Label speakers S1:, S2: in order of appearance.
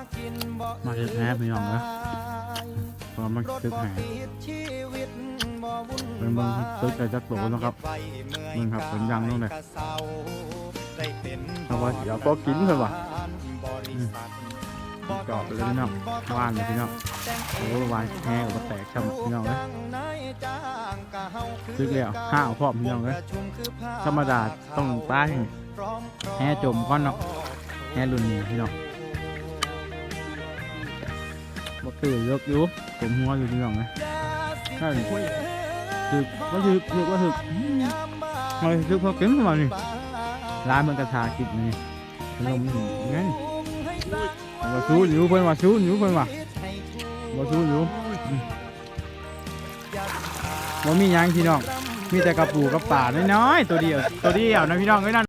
S1: ตึกแฮพี่น้องนะพอมันตึกแฮเป็นเบิ่งตึกแต่จักโตนะครับมึงครับเป็นยังนู่นเลยเพราะว่าเดี๋ยวก็กินเถอะว่ะอืมจอบไปเลยพี่น้องว่านเลยพี่น้องโอ้วานแห้กับว่าแตกช้ำพี่น้องเลยตึกแล้วห้าวพร้อมพี่น้องเลยธรรมดาต้องตายแห่จมก้อนเนาะแห่รุ่นนี้พี่น้อง บ่ตื่นเลิกอยู่ผมหัวอยู่ที่หลังนะใช่ถึกว่าถึกถึกว่าถึกมาถึกพอเก็บมาหนี่ร้านมันกระทากินนี่ขนมนี่ไงมาสู้อยู่เพิ่อนมาสู้อยู่เพิ่อนมามาสู้อยู่อืมบ่มียังพี่น้อง มีแต่กระปูกระป่าน้อยๆตัวเดียวตัวเดียวนะพี่น้องเอ้นั่น